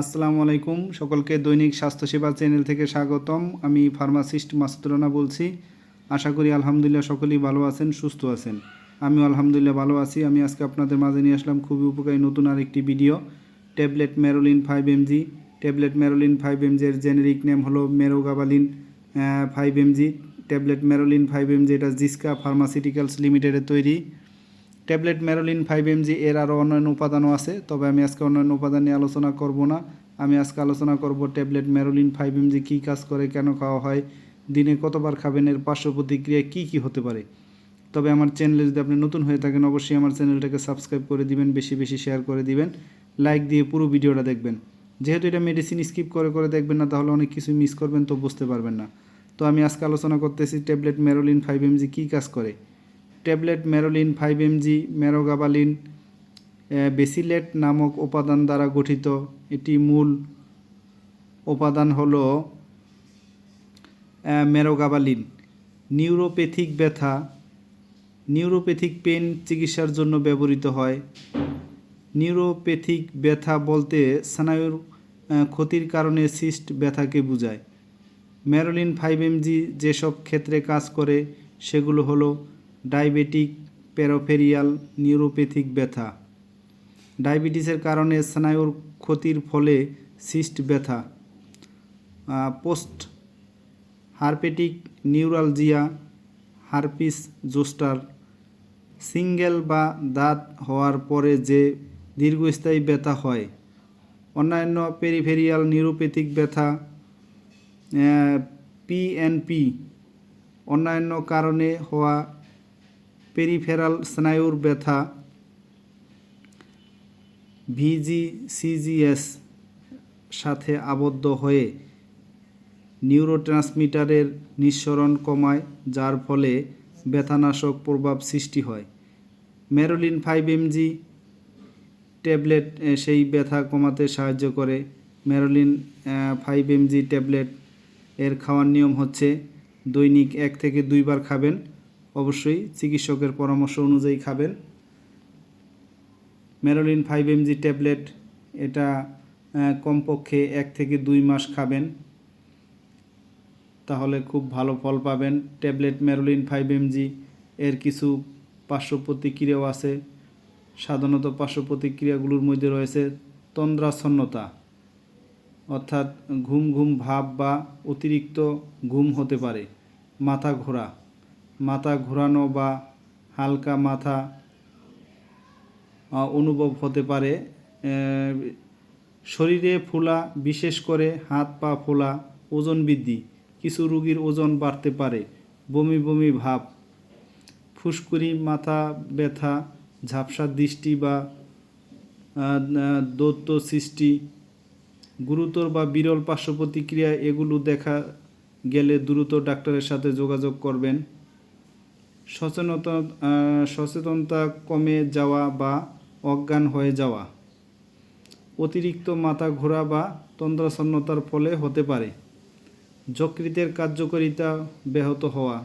আসসালামু আলাইকুম। সকলকে দৈনিক স্বাস্থ্যসেবা চ্যানেল থেকে স্বাগতম। আমি ফার্মাসিস্ট মাসুদ রানা বলছি। আশা করি আলহামদুলিল্লাহ সকলেই ভালো আছেন, সুস্থ আছেন। আমিও আলহামদুলিল্লাহ ভালো আছি। আমি আজকে আপনাদের মাঝে নিয়ে আসলাম খুবই উপকারী নতুন আরেকটি video. Tablet Merolin five MG. Tablet Merolin five MG এর জেনেরিক নেম হলো mirogabalin five MG. Tablet Merolin five MG এটা জিসকা ফার্মাসিউটিক্যালস লিমিটেডের তৈরি। ট্যাবলেট মেরোলিন ফাইভ এমজি এর আরও অন্যান্য উপাদানও আছে, তবে আমি আজকে অন্যান্য উপাদান নিয়ে আলোচনা করব না। আমি আজকে আলোচনা করব ট্যাবলেট মেরোলিন ফাইভ এমজি কী কাজ করে, কেন খাওয়া হয়, দিনে কতবার খাবেন, এর পার্শ্ব প্রতিক্রিয়া কী কী হতে পারে। তবে আমার চ্যানেলে যদি আপনি নতুন হয়ে থাকেন, অবশ্যই আমার চ্যানেলটাকে সাবস্ক্রাইব করে দিবেন, বেশি বেশি শেয়ার করে দিবেন, লাইক দিয়ে পুরো ভিডিওটা দেখবেন। যেহেতু এটা মেডিসিন স্কিপ করে করে দেখবেন না, তাহলে অনেক কিছুই মিস করবেন, তো বুঝতে পারবেন না। তো আমি আজকে আলোচনা করতেছি ট্যাবলেট মেরোলিন ফাইভ এমজি কী কাজ করে। Tablet, Merolin, five MG, mirogabalin besylate নামক উপাদান দ্বারা গঠিত। এটি মূল উপাদান হলো মেরোগাবালিন। নিউরোপ্যাথিক ব্যথা, নিউরোপ্যাথিক পেন চিকিৎসার জন্য ব্যবহৃত হয়। নিউরোপ্যাথিক ব্যথা বলতে স্নায়ুর ক্ষতির কারণে সিস্ট ব্যথাকে বোঝায়। ম্যারোলিন ফাইভ এমজি যেসব ক্ষেত্রে কাজ করে, সেগুলো হলো ডায়াবেটিক প্যারোফেরিয়াল নিউরোপ্যাথিক ব্যথা। ডায়াবেটিসের কারণে স্নায়ুর ক্ষতির ফলে সিস্ট ব্যথা। Post herpetic neuralgia, herpes zoster. Single বা দাঁত হওয়ার পরে যে দীর্ঘস্থায়ী ব্যথা হয়। অন্যান্য পেরিফেরিয়াল নিউরোপ্যাথিক ব্যথা পিএনপি অন্যান্য কারণে হওয়া পেরিফেরাল স্নায়ুর ব্যথা ভিজি সিজিএস সাথে আবদ্ধ হয়ে নিউরোট্রান্সমিটারের নিঃসরণ কমায়, যার ফলে ব্যথানাশক প্রভাব সৃষ্টি হয়। মেরোলিন ফাইভ এমজি ট্যাবলেট সেই ব্যথা কমাতে সাহায্য করে। মেরোলিন ফাইভ এমজি ট্যাবলেট এর খাওয়ার নিয়ম হচ্ছে, দৈনিক এক থেকে দুইবার খাবেন। অবশ্যই চিকিৎসকের পরামর্শ অনুযায়ী খাবেন। মেরোলিন ফাইভ এমজি ট্যাবলেট, এটা কমপক্ষে এক থেকে দুই মাস খাবেন। তাহলে খুব ভালো ফল পাবেন। ট্যাবলেট মেরোলিন ফাইভ এমজি, এর কিছু পার্শ্ব প্রতিক্রিয়াও আছে। সাধারণত পার্শ্ব প্রতিক্রিয়াগুলোর মধ্যে রয়েছে তন্দ্রাচ্ছন্নতা অর্থাৎ ঘুম ঘুম ভাব বা অতিরিক্ত ঘুম হতে পারে, মাথা ঘোরা। মাথা ঘোরানো বা হালকা মাথা অনুভব হতে পারে। শরীরে ফোলা, বিশেষ করে হাত পা ফোলা, ওজন বৃদ্ধি, কিছু রোগীর ওজন বাড়তে পারে, বমি বমি ভাব, ফুসকুড়ি, মাথা ব্যথা, ঝাপসা দৃষ্টি বা দৈত্য সৃষ্টি, গুরুতর বা বিরল পার্শ্ব প্রতিক্রিয়া এগুলো দেখা গেলে দ্রুত ডাক্তারের সাথে যোগাযোগ করবেন। সচেতনতা সচেতনতা কমে যাওয়া বা অজ্ঞান হয়ে যাওয়া, অতিরিক্ত মাথা ঘোরা বা তন্দ্রাচ্ছন্নতার ফলে হতে পারে, যকৃতের কার্যকারিতা ব্যাহত হওয়া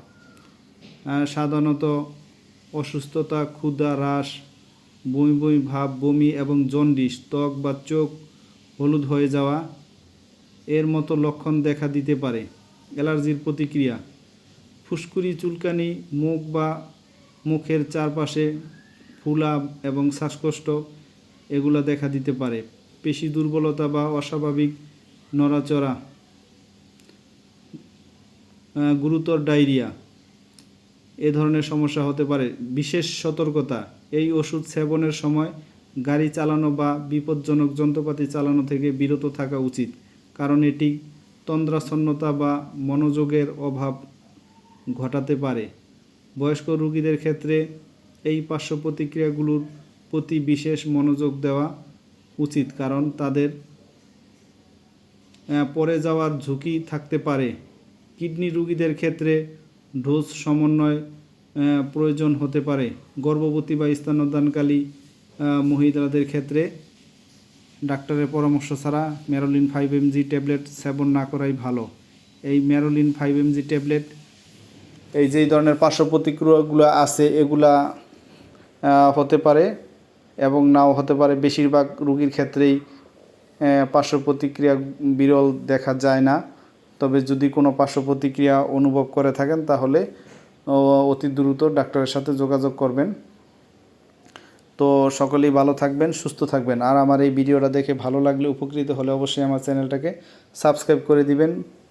সাধারণত অসুস্থতা, ক্ষুধা হ্রাস বমি বমি ভাব, বমি এবং জন্ডিস, ত্বক বা চোখ হলুদ হয়ে যাওয়া, এর মতো লক্ষণ দেখা দিতে পারে, অ্যালার্জির প্রতিক্রিয়া। ফুসকুড়ি, চুলকানি, মুখ বা মুখের চারপাশে ফুলা এবং শ্বাসকষ্ট এগুলো দেখা দিতে পারে। পেশি দুর্বলতা বা অস্বাভাবিক নড়াচড়া গুরুতর ডায়রিয়া এ ধরনের সমস্যা হতে পারে। বিশেষ সতর্কতা, এই ওষুধ সেবনের সময় গাড়ি চালানো বা বিপজ্জনক যন্ত্রপাতি চালানো থেকে বিরত থাকা উচিত, কারণ এটি তন্দ্রাচ্ছন্নতা বা মনোযোগের অভাব ঘটাতে পারে। বয়স্ক রোগীদের ক্ষেত্রে এই পার্শ্ব প্রতিক্রিয়াগুলোর প্রতি বিশেষ মনোযোগ দেওয়া উচিত, কারণ তাদের পড়ে যাওয়ার ঝুঁকি থাকতে পারে। কিডনি রোগীদের ক্ষেত্রে ডোজ সমন্বয় প্রয়োজন হতে পারে। গর্ভবতী বা স্তন্যদানকালী মহিলাদের ক্ষেত্রে ডাক্তারের পরামর্শ ছাড়া ম্যারোলিন ফাইভ এমজি ট্যাবলেট সেবন না করাই ভালো। এই ম্যারোলিন ফাইভ এমজি ট্যাবলেট এই যে ধরনের পার্শ্ব প্রতিক্রিয়াগুলো আছে, এগুলা হতে পারে এবং নাও হতে পারে। বেশিরভাগ রোগীর ক্ষেত্রেই পার্শ্ব প্রতিক্রিয়া বিরল দেখা যায় না। তবে যদি কোনো পার্শ্ব প্রতিক্রিয়া অনুভব করে থাকেন, তাহলে অতি দ্রুত ডাক্তারের সাথে যোগাযোগ করবেন। তো সকলেই ভালো থাকবেন, সুস্থ থাকবেন। আর আমার এই ভিডিওটা দেখে ভালো লাগলে উপকৃত হলে অবশ্যই আমার চ্যানেলটাকে সাবস্ক্রাইব করে দিবেন।